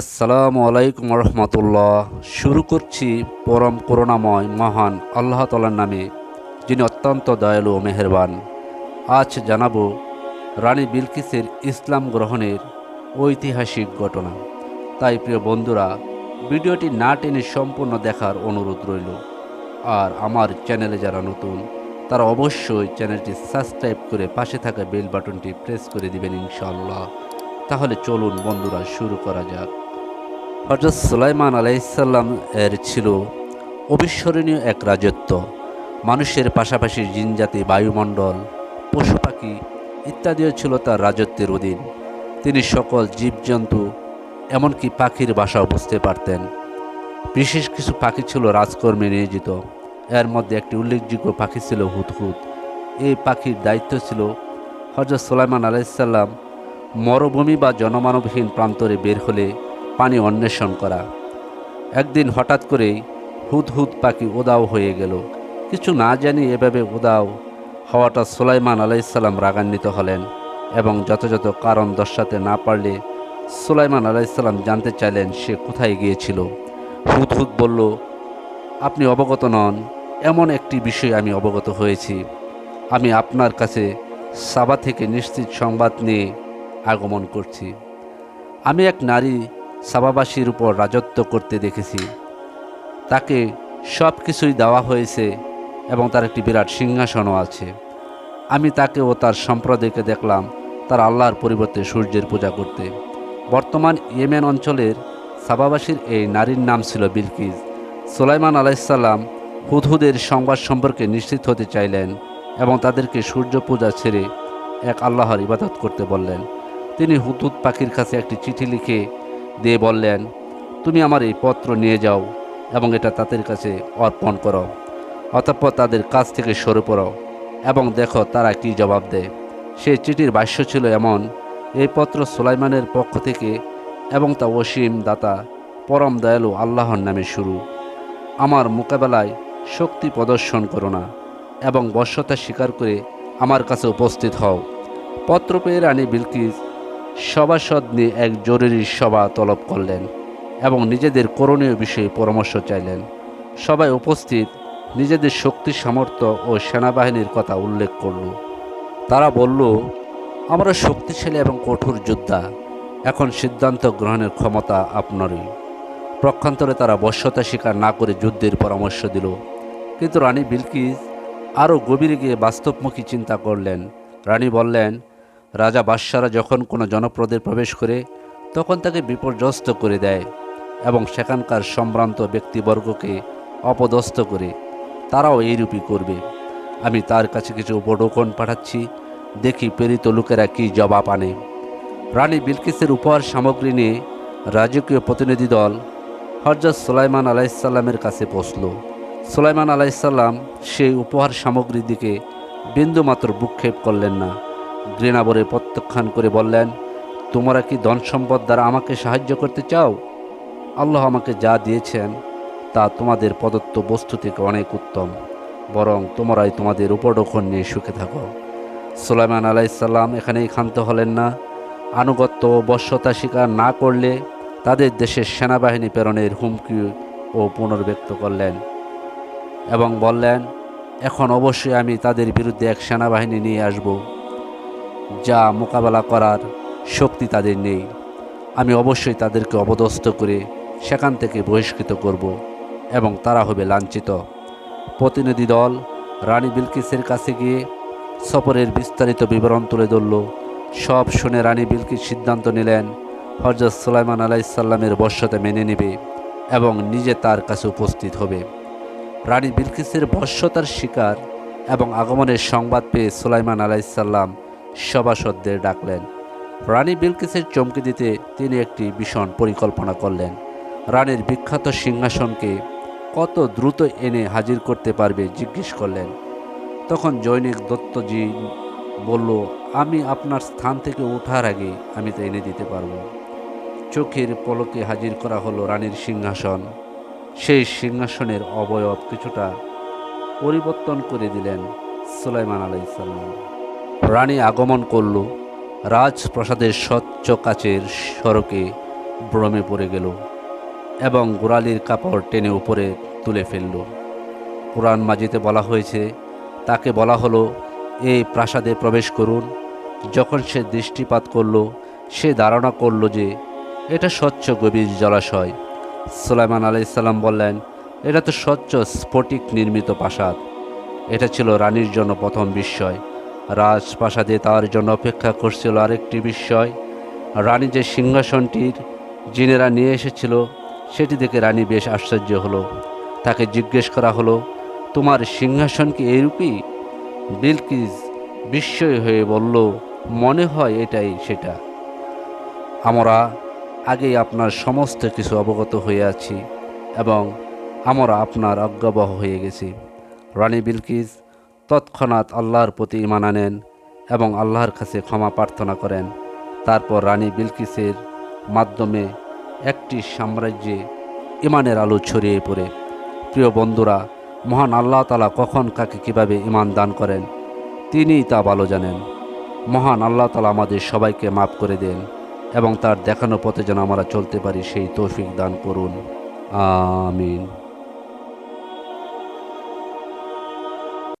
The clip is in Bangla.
আসসালামু আলাইকুম রহমতুল্লাহ শুরু করছি পরম করুণাময়, মহান আল্লাহ তালার নামে, যিনি অত্যন্ত দয়ালু ও মেহেরবান। আজ জানাব রানী বিলকিসের ইসলাম গ্রহণের ঐতিহাসিক ঘটনা। তাই প্রিয় বন্ধুরা, ভিডিওটি না টেনে সম্পূর্ণ দেখার অনুরোধ রইল। আর আমার চ্যানেলে যারা নতুন, তারা অবশ্যই চ্যানেলটি সাবস্ক্রাইব করে পাশে থাকা বেল বাটনটি প্রেস করে দিবেন ইনশাআল্লাহ। তাহলে চলুন বন্ধুরা, শুরু করা যাক। হজরত সুলাইমান আলাইসাল্লাম এর ছিল অবিস্মরণীয় এক রাজত্ব। মানুষের পাশাপাশি জিনজাতি বায়ুমণ্ডল, পশু পাখি ইত্যাদিও ছিল তার রাজত্বের অধীন। তিনি সকল জীবজন্তু, এমনকি পাখির বাসাও বুঝতে পারতেন। বিশেষ কিছু পাখি ছিল রাজকর্মে নিয়োজিত। এর মধ্যে একটি উল্লেখযোগ্য পাখি ছিল হুদহুদ। এই পাখির দায়িত্ব ছিল হজরত সুলাইমান আলাইসাল্লাম মরুভূমি বা জনমানবহীন প্রান্তরে বের হলে পানি অন্বেষণ করা। একদিন হঠাৎ করেই হুদহুদ পাখি উদাও হয়ে গেল। কিছু না জানি এভাবে উদাও হওয়াটা সুলাইমান আলাইসাল্লাম রাগান্বিত হলেন এবং যথাযথ কারণ দর্শাতে না পারলে সুলাইমান আলাইসাল্লাম জানতে চাইলেন সে কোথায় গিয়েছিল। হুদহুদ বলল, আপনি অবগত নন, এমন একটি বিষয় আমি অবগত হয়েছি। আমি আপনার কাছে সাবা থেকে নিশ্চিত সংবাদ নিয়ে আগমন করছি। আমি এক নারী সাবাবাসীর উপর রাজত্ব করতে দেখেছি। তাকে সব কিছুই দেওয়া হয়েছে এবং তার একটি বিরাট সিংহাসনও আছে। আমি তাকে ও তার সম্প্রদায়কে দেখলাম তার আল্লাহর পরিবর্তে সূর্যের পূজা করতে। বর্তমান ইয়েমেন অঞ্চলের সাবাবাসীর এই নারীর নাম ছিল বিলকিস সোলাইমান আলাইসাল্লাম হুদহুদের সংবাদ সম্পর্কে নিশ্চিত হতে চাইলেন এবং তাদেরকে সূর্য পূজা ছেড়ে এক আল্লাহর ইবাদত করতে বললেন। তিনি হুদহুদ পাখির কাছে একটি চিঠি লিখে দিয়ে বললেন, তুমি আমার এই পত্র নিয়ে যাও এবং এটা তাদের কাছে অর্পণ করো। অতঃপর তাদের কাছ থেকে সরে পড়ো এবং দেখো তারা কী জবাব দেয়। সেই চিঠির ভাষ্য ছিল এমন, এই পত্র সুলাইমানের পক্ষ থেকে এবং তা অসীম দাতা, পরম দয়ালু আল্লাহর নামে শুরু। আমার মোকাবেলায় শক্তি প্রদর্শন করো না এবং বশ্যতা স্বীকার করে আমার কাছে উপস্থিত হও। পত্র পেয়ে রানী বিলকিস সভাসদ নিয়ে এক জরুরি সভা তলব করলেন এবং নিজেদের করণীয় বিষয়ে পরামর্শ চাইলেন। সবাই উপস্থিত নিজেদের শক্তি, সামর্থ্য ও সেনাবাহিনীর কথা উল্লেখ করল। তারা বলল, আমরা শক্তিশালী এবং কঠোর যোদ্ধা। এখন সিদ্ধান্ত গ্রহণের ক্ষমতা আপনারই। প্রক্ষান্তরে তারা বশ্যতা স্বীকার না করে যুদ্ধের পরামর্শ দিল। কিন্তু রানী বিলকিস আরও গভীরে গিয়ে বাস্তবমুখী চিন্তা করলেন। রানী বললেন রাজা বাদশারা যখন কোনো জনপদে প্রবেশ করে, তখন তাকে বিপর্যস্ত করে দেয় এবং সেখানকার সম্ভ্রান্ত ব্যক্তিবর্গকে অপদস্থ করে তারাও এইরূপই করবে। আমি তার কাছে কিছু উপঢৌকন পাঠাচ্ছি, দেখি প্রেরিত লোকেরা কী জবাব আনে। রানী বিলকিসের উপহার সামগ্রী নিয়ে রাজকীয় প্রতিনিধি দল হরজত সুলাইমান আলাইসাল্লামের কাছে পৌঁছল সুলাইমান আলাইসাল্লাম সেই উপহার সামগ্রীর দিকে বিন্দুমাত্র ভূক্ষেপ করলেন না। ঘৃণাবরে প্রত্যাখ্যান করে বললেন, তোমরা কি ধন সম্পদ দ্বারা আমাকে সাহায্য করতে চাও? আল্লাহ আমাকে যা দিয়েছেন, তা তোমাদের প্রদত্ত বস্তু থেকে অনেক উত্তম। বরং তোমরাই তোমাদের উপডোখন নিয়ে সুখে থাকো। সুলাইমান আলাইসাল্লাম এখানেই ক্ষান্ত হলেন না। আনুগত্য বশ্যতা স্বীকার না করলে তাদের দেশের সেনাবাহিনী প্রেরণের হুমকি ও পুনর্ব্যক্ত করলেন এবং বললেন, এখন অবশ্যই আমি তাদের বিরুদ্ধে এক সেনাবাহিনী নিয়ে আসব। যা মোকাবেলা করার শক্তি তাদের নেই। আমি অবশ্যই তাদেরকে অবদস্থ করে সেখান থেকে বহিষ্কৃত করব এবং তারা হবে লাঞ্ছিত। প্রতিনিধি দল রানী বিলকিসের কাছে গিয়ে সফরের বিস্তারিত বিবরণ তুলে ধরল। সব শুনে রানী বিলকিস সিদ্ধান্ত নিলেন, হজরত সুলাইমান আলাইসাল্লামের বর্ষতে মেনে নেবে এবং নিজে তার কাছে উপস্থিত হবে। রানী বিলকিসের বর্ষতার শিকার এবং আগমনের সংবাদ পেয়ে সুলাইমান আলাইসাল্লাম সভাসদদের ডাকলেন। রানী বিলকিসের চমকে দিতে তিনি একটি ভীষণ পরিকল্পনা করলেন। রানীর বিখ্যাত সিংহাসনকে কত দ্রুত এনে হাজির করতে পারবে জিজ্ঞেস করলেন। তখন জৈনিক দত্তজি বলল, আমি আপনার স্থান থেকে ওঠার আগে আমি তা এনে দিতে পারব। চোখের পলকে হাজির করা হলো রানীর সিংহাসন। সেই সিংহাসনের অবয়ব কিছুটা পরিবর্তন করে দিলেন সুলাইমান আলাইসাল্লাম রানী আগমন করল। রাজপ্রাসাদের স্বচ্ছ কাচের সড়কে ভ্রমে পড়ে গেল এবং গোড়ালির কাপড় টেনে উপরে তুলে ফেলল। কোরআন মাজিতে বলা হয়েছে, তাকে বলা হলো, এই প্রাসাদে প্রবেশ করুন। যখন সে দৃষ্টিপাত করল, সে ধারণা করল যে, এটা স্বচ্ছ গভীর জলাশয়। সুলাইমান আলাইসাল্লাম বললেন, এটা তো স্বচ্ছ স্ফটিক নির্মিত প্রাসাদ। এটা ছিল রানীর জন্য প্রথম বিস্ময়। রাজপ্রাসাদে তার জন্য অপেক্ষা করছিল আরেকটি বিস্ময় রানী যে সিংহাসনটির জিনেরা নিয়ে এসেছিল, সেটি দেখে রানী বেশ আশ্চর্য হলো। তাকে জিজ্ঞেস করা হলো, তোমার সিংহাসন কি এইরূপই বিলকিস বিস্ময় হয়ে বলল, মনে হয় এটাই সেটা। আমরা আগেই আপনার সমস্ত কিছু অবগত হয়ে আছি এবং আমরা আপনার অজ্ঞাবহ হয়ে গেছি। রানী বিলকিস তৎক্ষণাৎ আল্লাহর প্রতি ইমান আনেন এবং আল্লাহর কাছে ক্ষমা প্রার্থনা করেন। তারপর রানী বিলকিসের মাধ্যমে একটি সাম্রাজ্যে ইমানের আলো ছড়িয়ে পড়ে। প্রিয় বন্ধুরা, মহান আল্লাহ তালা কখন কাকে কীভাবে ইমান দান করেন, তিনিই তা ভালো জানেন। মহান আল্লাহ তালা আমাদের সবাইকে মাফ করে দেন এবং তার দেখানো পথে যেন আমরা চলতে পারি, সেই তৌফিক দান করুন। আমিন।